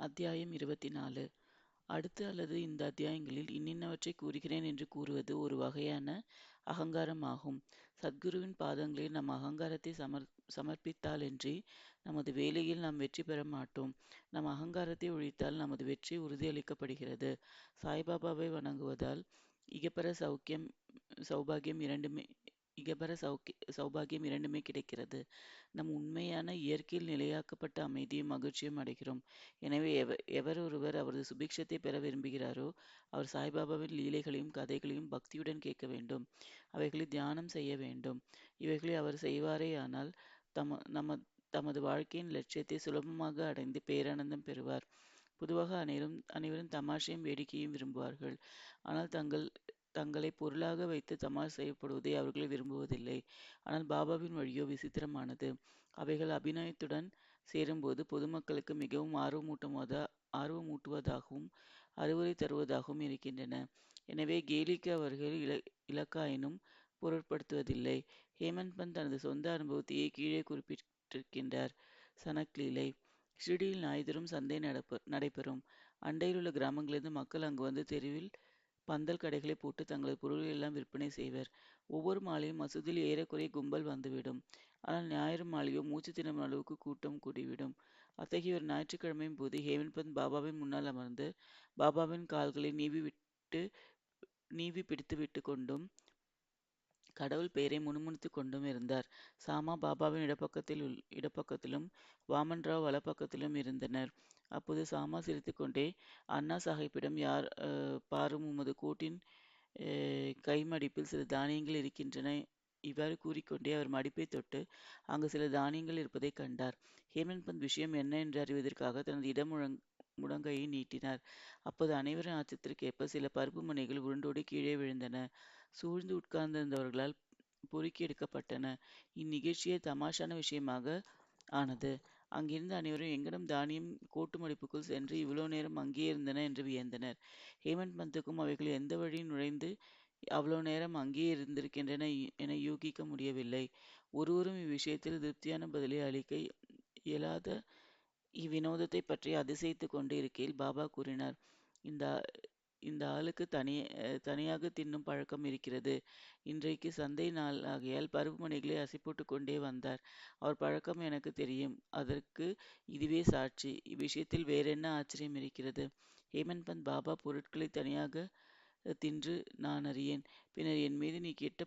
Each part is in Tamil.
அத்தியாயம் இருபத்தி நாலு அடுத்து அல்லது இந்த அத்தியாயங்களில் இன்னின்னவற்றை கூறுகிறேன் என்று கூறுவது ஒரு வகையான அகங்காரமாகும். சத்குருவின் பாதங்களில் நம் அகங்காரத்தை சமர் சமர்ப்பித்தாலன்றி நமது வேலையில் நாம் வெற்றி பெற மாட்டோம். நம் அகங்காரத்தை ஒழித்தால் நமது வெற்றி உறுதியளிக்கப்படுகிறது. சாய்பாபாவை வணங்குவதால் இகப்பர சௌக்கியம் சௌபாகியம் இரண்டுமே இகபர சௌக்கி சௌபாகியம் இரண்டுமே கிடைக்கிறது. நம் உண்மையான இயற்கையில் நிலையாக்கப்பட்ட அமைதியும் மகிழ்ச்சியும் அடைகிறோம். எனவே எவ எவரொருவர் அவரது சுபிக்ஷத்தை பெற விரும்புகிறாரோ அவர் சாய்பாபாவின் லீலைகளையும் கதைகளையும் பக்தியுடன் கேட்க வேண்டும். அவைகளை தியானம் செய்ய வேண்டும். இவைகளை அவர் செய்வாரேயானால் தம நம தமது வாழ்க்கையின் லட்சியத்தை சுலபமாக அடைந்து பேரானந்தம் பெறுவார். பொதுவாக அனைவரும் அனைவரும் தமாஷையும் வேடிக்கையும் விரும்புவார்கள். ஆனால் தங்கள் தங்களை பொருளாக வைத்து தமாஷ் செய்யப்படுவதை அவர்கள் விரும்புவதில்லை. ஆனால் பாபாவின் வழியோ விசித்திரமானது. அவைகள் அபிநயத்துடன் சேரும்போது பொதுமக்களுக்கு மிகவும் ஆர்வமூட்டமாக ஆர்வமூட்டுவதாகவும் அறிவுரை தருவதாகவும் இருக்கின்றன. எனவே கேலிக்கு அவர்கள் இல இலக்காயினும் பொருட்படுத்துவதில்லை. ஹேமந்த் பந்த் தனது சொந்த அனுபவத்தையே கீழே குறிப்பிட்டிருக்கின்றார். சனக்லீலை லீலை நாய்தரும் சந்தை நடப்ப நடைபெறும். அண்டையிலுள்ள கிராமங்களிலிருந்து மக்கள் அங்கு வந்து தெருவில் பந்தல் கடைகளை போட்டு தங்களது பொருள்கள் எல்லாம் விற்பனை செய்வர். ஒவ்வொரு மாலையும் மசூதியில் ஏறக்குறைய கும்பல் வந்துவிடும். ஆனால் ஞாயிறு மாலையோ மூச்சு திணறும் அளவுக்கு கூட்டம் கூடிவிடும். அத்தகைய ஒரு ஞாயிற்றுக்கிழமையின் போது ஹேமந்த் பாபாவின் முன்னால் அமர்ந்து பாபாவின் கால்களை நீவி விட்டு நீவி பிடித்து விட்டு கொண்டும் கடவுள் பெயரை முணுமுணுத்துக் கொண்டும் இருந்தார். சாமா பாபாவின் இடப்பக்கத்தில் உள் இடப்பக்கத்திலும் வாமன் ராவ் வலப்பக்கத்திலும் இருந்தனர். அப்போது சாமா சிரித்துக்கொண்டே அண்ணா சாஹிப்பிடம் யார் பாரும் உமது கூட்டின் கைமடிப்பில் சில தானியங்கள் இருக்கின்றன இவ்வாறு கூறிக்கொண்டே அவர் மடிப்பை தொட்டு அங்கு சில தானியங்கள் இருப்பதை கண்டார். ஹேமந்த் பந்த் விஷயம் என்ன என்று அறிவதற்காக தனது இடமுழங் முடங்கையை நீட்டினார். அப்போது அனைவரின் ஆச்சத்திற்கேற்ப சில பருப்பு முனைகள் உருண்டோடி கீழே விழுந்தன. சூழ்ந்து உட்கார்ந்திருந்தவர்களால் பொறுக்கி எடுக்கப்பட்டன. இந்நிகழ்ச்சியே தமாஷான விஷயமாக ஆனது. அங்கிருந்த அனைவரும் எங்கனம் தானியம் கோட்டு மடிப்புக்குள் சென்று இவ்வளவு நேரம் அங்கேயே இருந்தன என்று வியந்தனர். ஹேமந்த் பந்துக்கும் அவைகள் எந்த வழியும் நுழைந்து அவ்வளவு நேரம் அங்கேயே இருந்திருக்கின்றன என யூகிக்க முடியவில்லை. ஒருவரும் இவ்விஷயத்தில் திருப்தியான பதிலை அளிக்க இயலாத இவ்வினோதத்தை பற்றி அதிசயித்து கொண்டு இருக்கையில் பாபா கூறினார் இந்த இந்த ஆளுக்கு தனி தனியாக தின்னும் பழக்கம் இருக்கிறது. இன்றைக்கு சந்தை நாள் ஆகையால் பருப்பு மணிகளை அசை கொண்டே வந்தார். அவர் பழக்கம் எனக்கு தெரியும். அதற்கு இதுவே சாட்சி. இவ்விஷயத்தில் வேறென்ன ஆச்சரியம் இருக்கிறது? ஹேமந்த் பந்த் பாபா பொருட்களை தனியாக தின்று நான் அறியேன். பின்னர் என் மீது நீ கெட்ட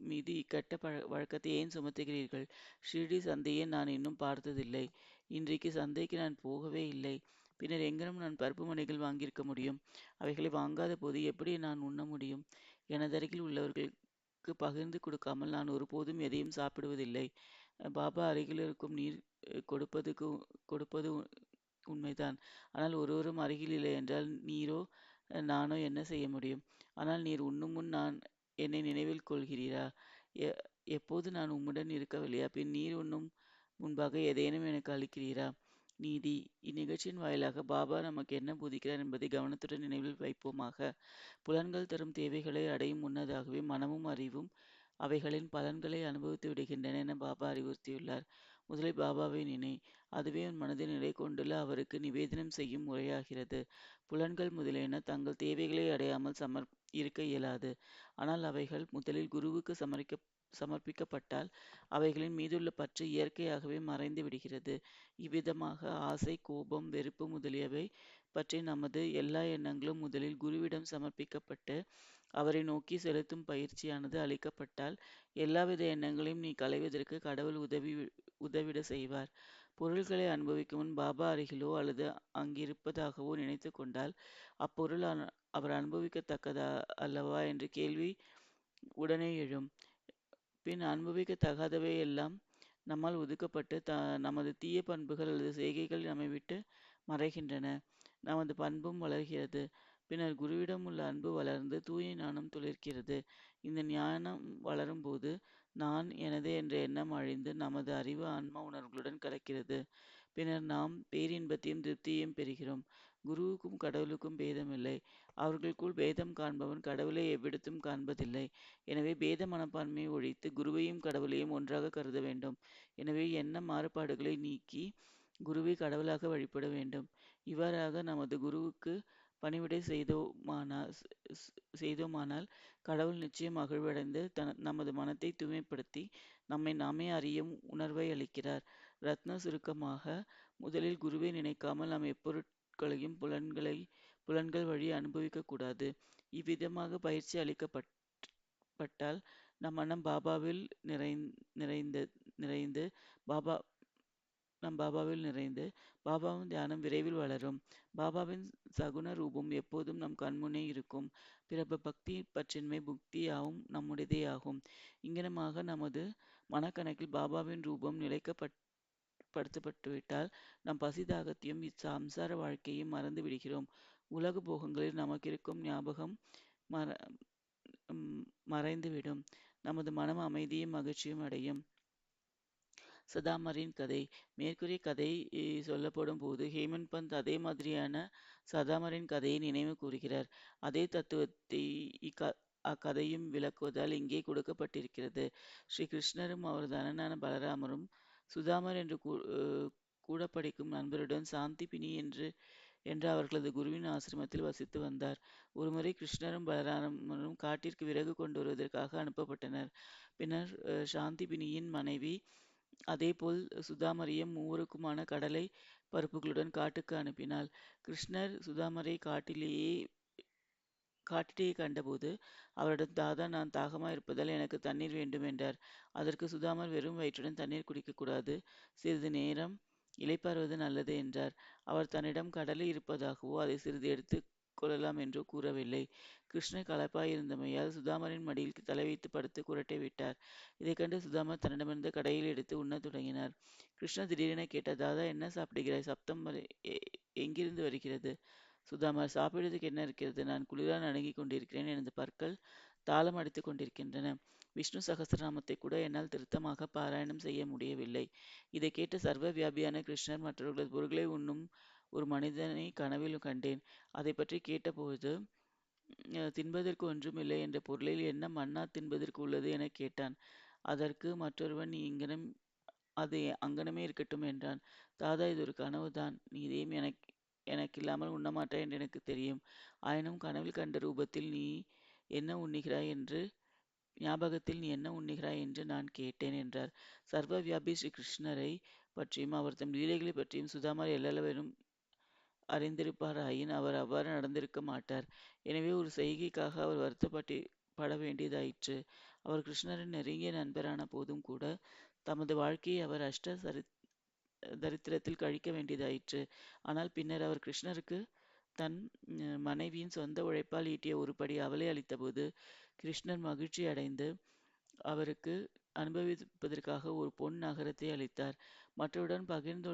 மீது இக்கட்ட பழ வழக்கத்தை ஏன் சுமத்துகிறீர்கள்? ஷிர்டி சந்தையை நான் இன்னும் பார்த்ததில்லை. இன்றைக்கு சந்தைக்கு நான் போகவே இல்லை. பின்னர் எங்கனம் நான் பருப்பு மணிகள் வாங்கியிருக்க முடியும்? அவைகளை வாங்காத போது எப்படி நான் உண்ண முடியும்? எனதருகில் உள்ளவர்களுக்கு பகிர்ந்து கொடுக்காமல் நான் ஒருபோதும் எதையும் சாப்பிடுவதில்லை. பாபா அருகில் இருக்கும் நீர் கொடுப்பதுக்கு கொடுப்பது உண்மைதான். ஆனால் ஒருவரும் அருகில் இல்லை என்றால் நீரோ நானோ என்ன செய்ய முடியும்? ஆனால் நீர் உண்ணும் முன் நான் என்னை நினைவில் கொள்கிறீரா? எப்போது நான் உம்முடன் இருக்கவில்லையா? பின் நீர் உண்ணும் முன்பாக ஏதேனும் எனக்கு அளிக்கிறீரா? நீதி இந்நிகழ்ச்சியின் வாயிலாக பாபா நமக்கு என்ன போதிக்கிறார் என்பதை கவனத்துடன் நினைவில் வைப்போமாக. புலன்கள் தரும் தேவைகளை அடையும் முன்னதாகவே மனமும் அறிவும் அவைகளின் பலன்களை அனுபவித்து விடுகின்றன என பாபா அறிவுறுத்தியுள்ளார். முதலில் பாபாவை நினை. அதுவே உன் மனதில் நிலை கொண்டுள்ள அவருக்கு நிவேதனம் செய்யும் முறையாகிறது. புலன்கள் முதலியன தங்கள் தேவைகளை அடையாமல் சமர் இருக்க இயலாது. ஆனால் அவைகள் முதலில் குருவுக்கு சமரிக்க சமர்ப்பிக்கப்பட்டால் அவைகளின் மீதுள்ள பற்று இயற்கையாகவே மறைந்து விடுகிறது. இவ்விதமாக ஆசை கோபம் வெறுப்பு முதலியவை பற்றி நமது எல்லா எண்ணங்களும் முதலில் குருவிடம் சமர்ப்பிக்கப்பட்டு அவரை நோக்கி செலுத்தும் பயிற்சியானது அளிக்கப்பட்டால் எல்லாவித எண்ணங்களையும் நீ களைவதற்கு கடவுள் உதவி உதவிட செய்வார். பொருள்களை அனுபவிக்கும் முன் பாபா அருகிலோ அல்லது அங்கிருப்பதாகவோ நினைத்து கொண்டால் அப்பொருள் அவர் அனுபவிக்கத்தக்கதா அல்லவா என்று கேள்வி உடனே எழும். பின் அனுபவிக்க தகாதவை எல்லாம் நம்மால் ஒதுக்கப்பட்டு த நமது தீய பண்புகள் அல்லது செய்கைகள் நம்மை விட்டு மறைகின்றன. நமது பண்பும் வளர்கிறது. பின்னர் குருவிடம் உள்ள அன்பு வளர்ந்து தூய ஞானம் துளிர்க்கிறது. இந்த ஞானம் வளரும்போது நான் எனது என்ற எண்ணம் அழிந்து நமது அறிவு ஆன்ம உணர்வுகளுடன் கலக்கிறது. பின்னர் நாம் பேரின்பத்தையும் திருப்தியையும் பெறுகிறோம். குருவுக்கும் கடவுளுக்கும் பேதமில்லை. அவர்களுக்குள் பேதம் காண்பவன் கடவுளை எவ்விடத்தும் காண்பதில்லை. எனவே பேத மனப்பான்மையை ஒழித்து குருவையும் கடவுளையும் ஒன்றாக கருத வேண்டும். எனவே எண்ண மாறுபாடுகளை நீக்கி குருவை கடவுளாக வழிபட வேண்டும். இவ்வாறாக நமது குருவுக்கு பணிவிடை செய்தோமானால் செய்தோமானால் கடவுள் நிச்சயம் மகிழ்வடைந்து தன நமது மனத்தை தூய்மைப்படுத்தி நம்மை நாமே அறியும் உணர்வை அளிக்கிறார் ரத்ன சுருக்கமாக முதலில் குருவை நினைக்காமல் நாம் பொருட்களையும் புலன்களை புலன்கள் வழி அனுபவிக்கக்கூடாது இவ்விதமாக பயிற்சி அளிக்கப்பட்டால் நம் மனம் பாபாவில் நிறை நிறைந்து நிறைந்து பாபா நம் பாபாவில் நிறைந்து பாபாவின் தியானம் விரைவில் வளரும். பாபாவின் சகுன ரூபம் எப்போதும் நம் கண்முன்னே இருக்கும். பிறப்பு பக்தி பற்றின்மை புக்தியாகும் நம்முடையதே ஆகும் இங்கனமாக நமது மனக்கணக்கில் பாபாவின் ரூபம் நிலைக்கப்பட்ட படுத்தப்பட்டுவிட்டால் நம் பசி தாகத்தையும் இச்சம்சார வாழ்க்கையும் மறந்து விடுகிறோம். உலக போகங்களில் நமக்கிருக்கும் ஞாபகம் மற மறைந்துவிடும். நமது மனம் அமைதியும் மகிழ்ச்சியும் அடையும். சதாமரின் கதை. மேற்கூறிய கதை சொல்லப்படும் போது ஹேமந்த் பந்த் அதே மாதிரியான சதாமரின் கதையை நினைவு கூறுகிறார். அதே தத்துவத்தை இக்க அக்கதையும் விளக்குவதால் இங்கே கொடுக்கப்பட்டிருக்கிறது. ஸ்ரீ கிருஷ்ணரும் அவரது அண்ணனான பலராமரும் சுதாமர் என்று கூட படிக்கும் நண்பருடன் சாந்தி பினி என்று அவர்களது குருவின் ஆசிரமத்தில் வசித்து வந்தார். ஒருமுறை கிருஷ்ணரும் பலராமரும் காட்டிற்கு விறகு கொண்டு வருவதற்காக அனுப்பப்பட்டனர். பின்னர் சாந்தி பினியின் மனைவி அதேபோல் சுதாமரையும் மூவருக்குமான கடலை பருப்புகளுடன் காட்டுக்கு அனுப்பினாள். கிருஷ்ணர் சுதாமரை காட்டிலேயே காட்டிலேயே கண்டபோது அவரிடம் தாதா நான் தாகமாக இருப்பதால் எனக்கு தண்ணீர் வேண்டும் என்றார். அதற்கு சுதாமர் வெறும் வயிற்றுடன் தண்ணீர் குடிக்கக்கூடாது சிறிது நேரம் இலைப்பாறுவது நல்லது என்றார். அவர் தன்னிடம் கடலை இருப்பதாகவோ அதை சிறிது எடுத்து கொள்ளலாம் என்றோ கூறவில்லை. கிருஷ்ண கலப்பாய் இருந்தமையால் சுதாமரின் மடியில் தலை வைத்து படுத்து குரட்டை விட்டார். இதை கண்டு சுதாமர் தன்னிடமிருந்து கடையில் எடுத்து உண்ணத் தொடங்கினார். கிருஷ்ண திடீரென கேட்டார் தாதா என்ன சாப்பிடுகிறாய்? சப்தம் எங்கிருந்து வருகிறது? சுதாமா சாப்பிடுவதற்கு என்ன இருக்கிறது? நான் குளிரால் நடுங்கிக் கொண்டிருக்கிறேன். எனது பற்கள் தாளம் அடித்துக் கொண்டிருக்கின்றன. விஷ்ணு சகசிரநாமத்தை கூட என்னால் திருத்தமாக பாராயணம் செய்ய முடியவில்லை. இதை கேட்ட சர்வ வியாபியான கிருஷ்ணர் மற்றவர்களது பொருள்களை உண்ணும் ஒரு மனிதனை கனவில் கண்டேன். அதை பற்றி கேட்டபோது தின்பதற்கு ஒன்றுமில்லை என்ற பொருளில் என்ன மன்னா தின்பதற்கு உள்ளது? என கேட்டான். அதற்கு மற்றொருவன் நீ இங்கனம் அது அங்கனமே இருக்கட்டும் என்றான். தாதா இது ஒரு கனவுதான். நீ இதையும் எனக்கு எனக்கு இல்லாமல் உண்ணமாட்டாய் என்று எனக்கு தெரியும். ஆயினும் கனவில் கண்ட ரூபத்தில் நீ என்ன உண்ணுகிறாய் என்று ஞாபகத்தில் நீ என்ன உண்ணுகிறாய் என்று நான் கேட்டேன் என்றார். சர்வ வியாபி ஸ்ரீ கிருஷ்ணரை பற்றியும் அவர் தம் லீலைகளை பற்றியும் சுதாமர் எல்லளவரும் அறிந்திருப்பாராயின் அவர் அவ்வாறு நடந்திருக்க மாட்டார். எனவே ஒரு செய்கைக்காக அவர் வருத்தப்பட்டு பட வேண்டியதாயிற்று. அவர் கிருஷ்ணரின் நெருங்கிய நண்பரான போதும் கூட தமது வாழ்க்கையை அவர் அஷ்ட சரி தரித்திரத்தில் கழிக்க வேண்டியதாயிற்று. ஆனால் பின்னர் அவர் கிருஷ்ணருக்கு தன் மனைவியின் சொந்த உழைப்பால் ஈட்டிய ஒரு அவளை அளித்தபோது கிருஷ்ணர் மகிழ்ச்சி அடைந்து அவருக்கு அனுபவிப்பதற்காக ஒரு பொன் நகரத்தை அளித்தார். மற்றவுடன் பகிர்ந்து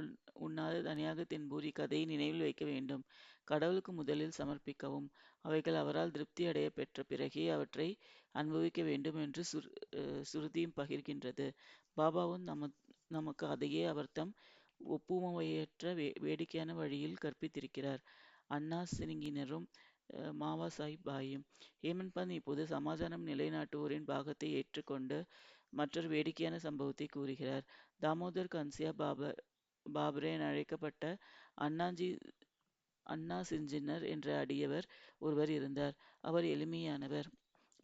உண்ணாத தனியாக தென்பூரி கதையை நினைவில் வைக்க வேண்டும். கடவுளுக்கு முதலில் சமர்ப்பிக்கவும். அவைகள் அவரால் திருப்தி அடைய பெற்ற பிறகே அவற்றை அனுபவிக்க வேண்டும் என்று சுர் சுருதியும் பகிர்கின்றது. பாபாவும் நம நமக்கு அதையே அவர் தம் ஒப்புமையற்ற வே வேடிக்கையான வழியில் கற்பித்திருக்கிறார். அண்ணா சிறுங்கினரும் மாவா சாஹிப் பாயும். ஹேமந்த் பந்த் இப்போது சமாதானம் நிலைநாட்டுவோரின் பாகத்தை ஏற்றுக்கொண்டு மற்றொரு வேடிக்கையான சம்பவத்தை கூறுகிறார். தாமோதர் கன்சியா பாபர் பாபரே என அழைக்கப்பட்ட அண்ணாஜி அண்ணா சிஞ்சினர் என்ற அடியவர் ஒருவர் இருந்தார். அவர் எளிமையானவர்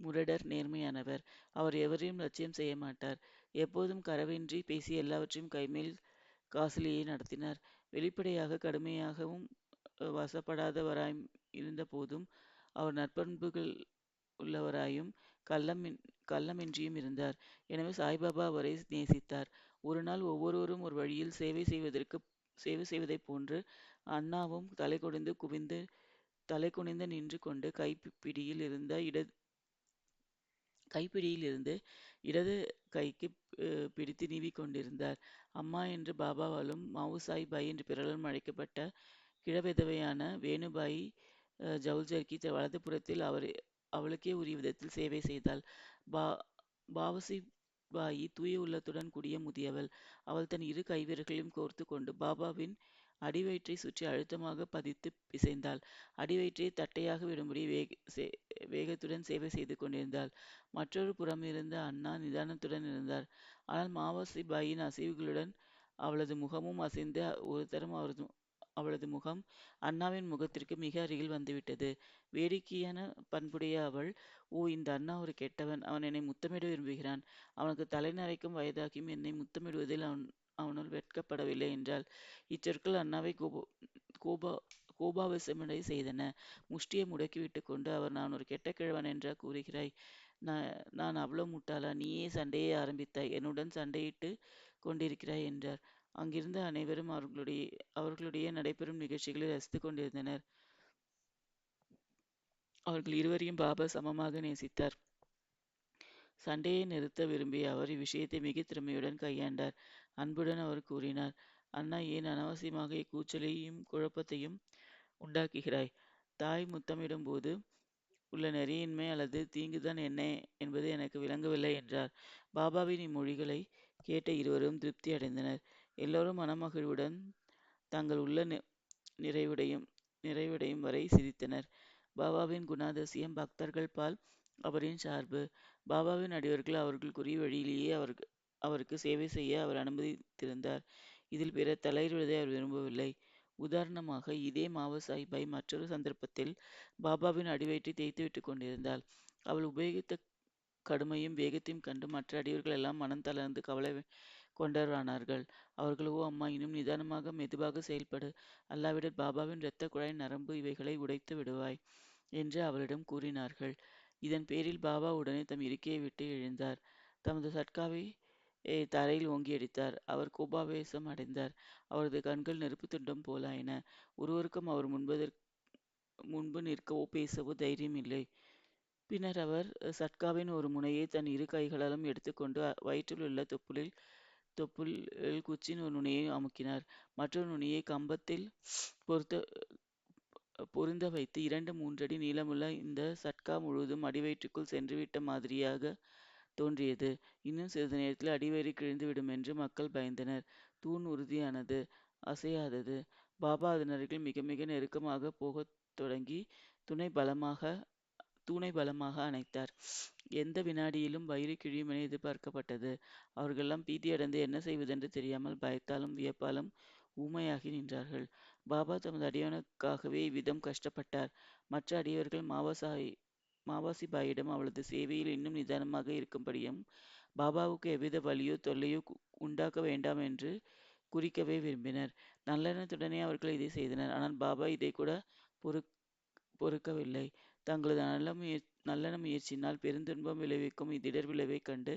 முரடர் நேர்மையானவர். அவர் எவரையும் லட்சியம் செய்ய மாட்டார். எப்போதும் கரவின்றி பேசி எல்லாவற்றையும் கைமேல் காசிலியை நடத்தினார். வெளிப்படையாக கடுமையாகவும் வசப்படாதவராய் இருந்த போதும் அவர் நற்பண்புகள் உள்ளவராயும் கள்ளம் கள்ளமின்றியும் இருந்தார். எனவே சாய்பாபா அவரை நேசித்தார். ஒரு நாள் ஒவ்வொருவரும் ஒரு வழியில் சேவை செய்வதற்கு சேவை செய்வதைப் போன்று அண்ணாவும் தலை குனிந்து குவிந்து தலை குனிந்து நின்று கொண்டு கைப்பிடியில் இருந்த இட கைப்பிடியில் இருந்து இடது கைக்கு பிடித்து நீவிக் கொண்டிருந்தார் அம்மா என்று பாபாவாலும் மாவு சாய்பாய் என்று பிறலும் அழைக்கப்பட்ட கிழவிதவையான வேணுபாய் ஜவுல்ஜர்கி வலதுபுறத்தில் அவர் அவளுக்கே உரிய விதத்தில் சேவை செய்தாள். பா பாவசி பாயி தூய உள்ளத்துடன் கூடிய முதியவள். அவள் தன் இரு கைவிரல்களையும் கோர்த்து கொண்டு பாபாவின் அடிவயிற்றை சுற்றி அழுத்தமாக பதித்து பிசைந்தாள் அடிவயிற்றை தட்டையாக விடும்படி வேக சே வேகத்துடன் சேவை செய்து கொண்டிருந்தாள் மற்றொரு புறம் இருந்த அண்ணா நிதானத்துடன் இருந்தார் ஆனால் மாவாசி பாயின் அசைவுகளுடன் அவளது முகமும் அசைந்து ஒரு தரம் அவரது அவளது முகம் அண்ணாவின் முகத்திற்கு மிக அருகில் வந்துவிட்டது. வேடிக்கையான பண்புடைய அவள், ஓ, இந்த அண்ணா ஒரு கெட்டவன். அவன் என்னை முத்தமிட விரும்புகிறான். அவனுக்கு தலை நரைக்கும் வயதாகியும் என்னை முத்தமிடுவதில் அவன் அவனுள் வெட்கப்படவில்லை என்றாள். இச்சொற்கள் அண்ணாவை கோபோ கோபா கோபாவசமடை செய்தன. முஷ்டியை முடக்கிவிட்டு கொண்டு அவர் நான் ஒரு கெட்ட கிழவன் என்றா கூறுகிறாய்? நான் நான் அவ்வளவு முட்டாளா? நீயே சண்டையை ஆரம்பித்தாய். என்னுடன் சண்டையிட்டு கொண்டிருக்கிறாய் என்றார். அங்கிருந்த அனைவரும் அவர்களுடைய அவர்களுடைய நடைபெறும் நிகழ்ச்சிகளை ரசித்து கொண்டிருந்தனர். அவர்கள் இருவரையும் பாபா சமமாக நேசித்தார். சண்டையை நிறுத்த விரும்பிய அவர் இவ்விஷயத்தை மிக திறமையுடன் கையாண்டார். அன்புடன் அவர் கூறினார் அண்ணா ஏன் அனாவசியமாக இக்கூச்சலையும் குழப்பத்தையும் உண்டாக்குகிறாய்? தாய் முத்தமிடும் போது உள்ள நெறியின்மை அல்லது தீங்குதான் என்ன என்பது எனக்கு விளங்கவில்லை என்றார். பாபாவின் இம்மொழிகளை கேட்ட இருவரும் திருப்தி அடைந்தனர். எல்லோரும் மனமகிழ்வுடன் தங்கள் உள்ள நிறைவடையும் நிறைவடையும் வரை சிரித்தனர். பாபாவின் குணாதிசயம் பக்தர்கள் பால் அவரின் சார்பு. பாபாவின் அடியவர்கள் அவர்கள் கூறிய வழியிலேயே அவருக்கு அவருக்கு சேவை செய்ய அவர் அனுமதித்திருந்தார். இதில் பிற தலையிடுவதை அவர் விரும்பவில்லை. உதாரணமாக, இதே மாவா சாஹிபாய் மற்றொரு சந்தர்ப்பத்தில் பாபாவின் அடிவயிற்றை தேய்த்துவிட்டுக் கொண்டிருந்தாள். அவள் உபயோகித்த கடுமையும் வேகத்தையும் கண்டு மற்ற அடியவர்கள் எல்லாம் மனம் தளர்ந்து கவலை கொண்டவரானார்கள். அவர்கள் ஓ அம்மா, இன்னும் நிதானமாக மெதுவாக செயல்படு. அல்லாவிட பாபாவின் இரத்த குழாய் நரம்பு இவைகளை உடைத்து விடுவாய் என்று அவளிடம் கூறினார்கள். இதன் பேரில் பாபா உடனே தம் இருக்கையை விட்டு எழுந்தார். தமது சட்காவை தரையில் ஓங்கியடித்தார். அவர் கோபாவேசம் அடைந்தார். அவரது கண்கள் நெருப்பு துண்டம் போலாயின. ஒருவருக்கும் அவர் முன்பு நிற்கவோ பேசவோ தைரியம் இல்லை. பின்னர் அவர் சட்காவின் ஒரு முனையை தன் இரு கைகளாலும் எடுத்துக்கொண்டு வயிற்றில் உள்ள தொப்புளில் தொப்புளில் குச்சியின் ஒரு நுனியை அமுக்கினார். மற்றொரு நுனியை கம்பத்தில் பொருத்த பொருந்த வைத்து இரண்டு மூன்றடி நீளமுள்ள இந்த சட்கா முழுவதும் அடிவயிற்றுக்குள் சென்றுவிட்ட மாதிரியாக தோன்றியது. இன்னும் சிறிது நேரத்தில் அடிவயிறு கிழிந்துவிடுமென்று மக்கள் பயந்தனர். தூண் உறுதியானது. அசையாதது. பாபா அதனருகில் மிக மிக நெருக்கமாக போகத் தொடங்கி துணை பலமாக தூணை பலமாக அணைத்தார். எந்த வினாடியிலும் வயிறு கிழியுமென எதிர்பார்க்கப்பட்டது. அவர்களெல்லாம் பீதியடைந்து என்ன செய்வதென்று தெரியாமல் பயத்தாலும் வியப்பாலும் ஊமையாகி நின்றார்கள். பாபா தமது அடியானுக்காகவே இவ்விதம் கஷ்டப்பட்டார். மற்ற அடியவர்கள் மாவாசிபாயிடம் அவளது சேவையில் இன்னும் நிதானமாக இருக்கும்படியும் பாபாவுக்கு எவ்வித வழியோ தொல்லையோ உண்டாக்க வேண்டாம் என்று குறிக்கவே விரும்பினர். நல்லெண்ணத்துடனே அவர்கள் இதை செய்தனர். ஆனால் பாபா இதை கூட பொறு பொறுக்கவில்லை. தங்களது நல்லன முயற்சியினால் பெருந்துன்பம் விளைவிக்கும் இதிடர் விளைவைக் கண்டு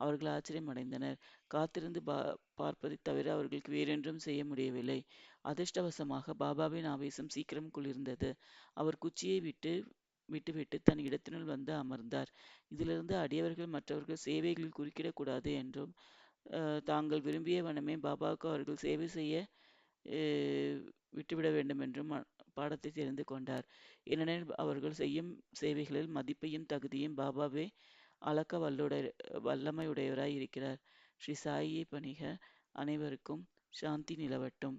அவர்கள் ஆச்சரியமடைந்தனர். காத்திருந்து பா பார்ப்பதைத் தவிர அவர்களுக்கு வேறென்றும் செய்ய முடியவில்லை. அதிர்ஷ்டவசமாக பாபாவின் ஆவேசம் சீக்கிரம் குளிர்ந்தது. அவர் குச்சியை விட்டு விட்டுவிட்டு தன் இடத்தினுள் வந்து அமர்ந்தார். இதிலிருந்து அடியவர்கள் மற்றவர்கள் சேவைகளில் குறுக்கிடக்கூடாது என்றும் தாங்கள் விரும்பிய வண்ணமே பாபாவுக்கு அவர்கள் சேவை செய்ய விட்டுவிட வேண்டுமென்றும் பாடத்தை தெரிந்து கொண்டார். ஏனெனில் அவர்கள் செய்யும் சேவைகளில் மதிப்பையும் தகுதியும் பாபாவே அளக்க வல்லமையுடையவராய் இருக்கிறார். ஸ்ரீ சாயியை பணிக. அனைவருக்கும் சாந்தி நிலவட்டும்.